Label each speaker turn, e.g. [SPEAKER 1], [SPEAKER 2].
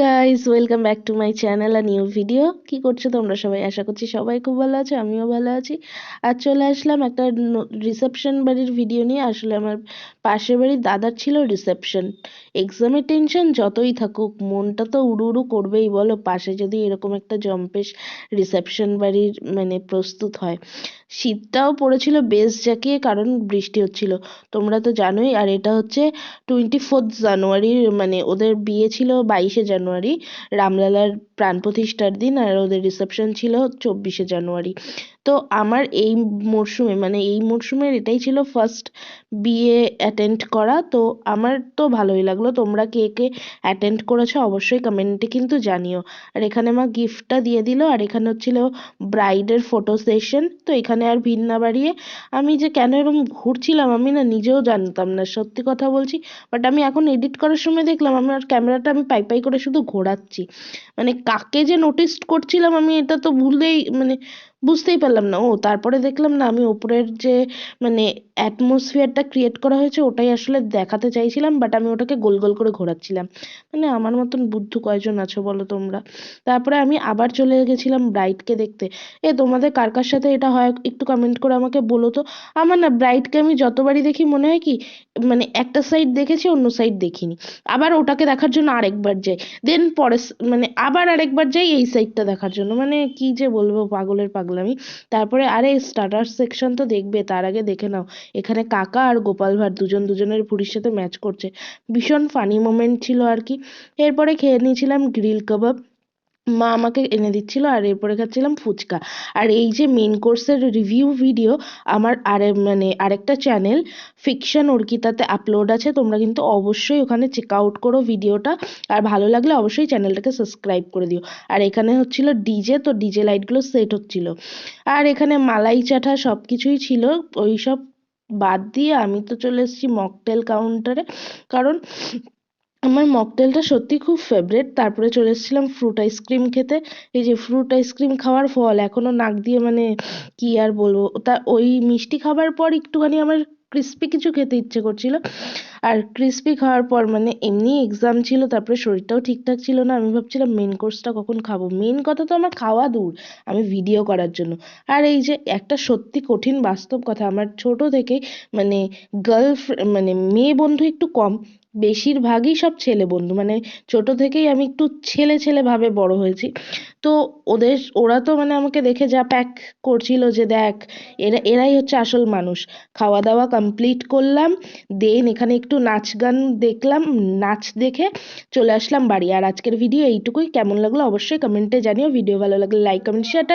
[SPEAKER 1] Guys welcome back to my channel R new video কি করছ তোমরা সবাই? আশা করছি সবাই খুব ভালো আছো, আমিও ভালো আছি। আর চলে আসলাম একটা রিসেপশন বাড়ির ভিডিও নিয়ে। আসলে আমার পাশের বাড়ির দাদার ছিল রিসেপশন এক্সামের টেনশন যতই থাকুক, মনটা তো উড়ু উড়ু করবেই বলো, পাশে যদি এরকম একটা জম্পেশ রিসেপশন বাড়ির মানে প্রস্তুত হয়। শীতটাও পড়েছিল বেশ জাঁকিয়ে, কারণ বৃষ্টি হচ্ছিল। তোমরা তো জানোই, আর এটা হচ্ছে টোয়েন্টি ফোর্থ জানুয়ারির মানে ওদের বিয়ে ছিল বাইশে জানুয়ারি রামলালার প্রাণ প্রতিষ্ঠার দিন, আর ওদের রিসেপশন ছিল চব্বিশে জানুয়ারি তো আমার এই মরশুমে মানে এই মরশুমের এটাই ছিল ফার্স্ট বিয়ে অ্যাটেন্ড করা। তো আমার তো ভালোই লাগল। তোমরা কে কে অ্যাটেন্ড করেছ অবশ্যই কমেন্টে কিন্তু জানিও। আর এখানে মা গিফটটা দিয়ে দিল। আর এখানে হচ্ছিল ব্রাইডের ফটো সেশন তো এখানে আর ভিড় না বাড়িয়ে আমি যে কেন এরকম ঘুরছিলাম আমি না নিজেও জানতাম না। সত্যি কথা বলছি বাট আমি এখন এডিট করার সময় দেখলাম আমার ক্যামেরাটা আমি পাই পাই করে শুধু ঘোরাচ্ছি। মানে কাকে যে নোটিস করছিলাম আমি এটা তো ভুলেই মানে বুঝতেই পারলাম না। ও তারপরে দেখলাম না আমি ওপরের যে মানে অ্যাটমসফিয়ারটা ক্রিয়েট করা হয়েছে, ওটাই আসলে দেখাতে চাইছিলাম বাট আমি ওটাকে গোল গোল করে ঘোরাচ্ছিলাম। মানে আমার মতন বুদ্ধু কয়জন আছো বলো তোমরা? তারপরে আমি আবার চলে গেছিলাম ব্রাইডকে দেখতে। এ, তোমাদের কার কার সাথে এটা হয় একটু কমেন্ট করে আমাকে বলো তো। আমার না ব্রাইডকে আমি যতবারই দেখি মনে হয় কি মানে একটা সাইড দেখেছি, অন্য সাইড দেখিনি। আবার ওটাকে দেখার জন্য আরেকবার যাই। দেন পরে মানে আবার আরেকবার যাই এই সাইডটা দেখার জন্য। মানে কি যে বলব, পাগলের পাগলামি তারপরে আরে স্টার্টার সেকশন তো দেখবে, তার আগে দেখে নাও। এখানে কাকা আর গোপাল ভাঁড় দুজন দুজনের ভুড়ির সাথে ম্যাচ করছে। ভীষণ ফানি মোমেন্ট ছিল আর কি। এরপরে খেয়ে নিয়েছিলাম গ্রিল কাবাব মা আমাকে এনে দিচ্ছিল আর এরপরে খাচ্ছিলাম ফুচকা। আর এই যে মেন কোর্সের রিভিউ ভিডিও আমার আরে মানে আরেকটা চ্যানেল ফিকশন অর্কিতাতে আপলোড আছে, তোমরা কিন্তু অবশ্যই ওখানে চেক আউট করো ভিডিওটা আর ভালো লাগলে অবশ্যই চ্যানেলটাকে সাবস্ক্রাইব করে দিও। আর এখানে হচ্ছিল ডিজে তো ডিজে লাইটগুলো সেট হচ্ছিল। আর এখানে মালাই চাঠা সব কিছুই ছিল ওই সব বাদ দিয়ে আমি তো চলে এসেছি মকটেল কাউন্টারে কারণ আমার মকটেলটা সত্যি খুব ফেভারিট তারপরে চলে এসেছিলাম ফ্রুট আইসক্রিম খেতে। এই যে ফ্রুট আইসক্রিম খাওয়ার ফল, এখনও নাক দিয়ে মানে কি আর বলব? তা ওই মিষ্টি খাবার পর একটুখানি আমার ক্রিস্পি কিছু খেতে ইচ্ছে করছিল। আর ক্রিস্পি খাওয়ার পর মানে এমনি এক্সাম ছিল, তারপরে শরীরটাও ঠিকঠাক ছিল না। আমি ভাবছিলাম মেন কোর্সটা কখন খাব? মেন কথা তো আমার খাওয়া দূর, আমি ভিডিও করার জন্য। আর এই যে একটা সত্যি কঠিন বাস্তব কথা, আমার ছোট থেকেই মানে গার্লফ মানে মেয়ে বন্ধু একটু কম, বেশিরভাগই সব ছেলে বন্ধু। মানে ছোট থেকেই আমি একটু ছেলে ছেলে ভাবে বড় হয়েছি। তো ওদের, ওরা তো মানে আমাকে দেখে যা প্যাক করছিল যে দেখ, এরা, এরাই হচ্ছে আসল মানুষ। খাওয়া দাওয়া কমপ্লিট করলাম দেন এখানে একটু নাচ গান দেখলাম, নাচ দেখে চলে আসলাম বাড়ি। আর আজকের ভিডিও এইটুকুই। কেমন লাগল অবশ্যই কমেন্টে জানিও। ভিডিও ভালো লাগলে লাইক কমেন্ট শেয়ার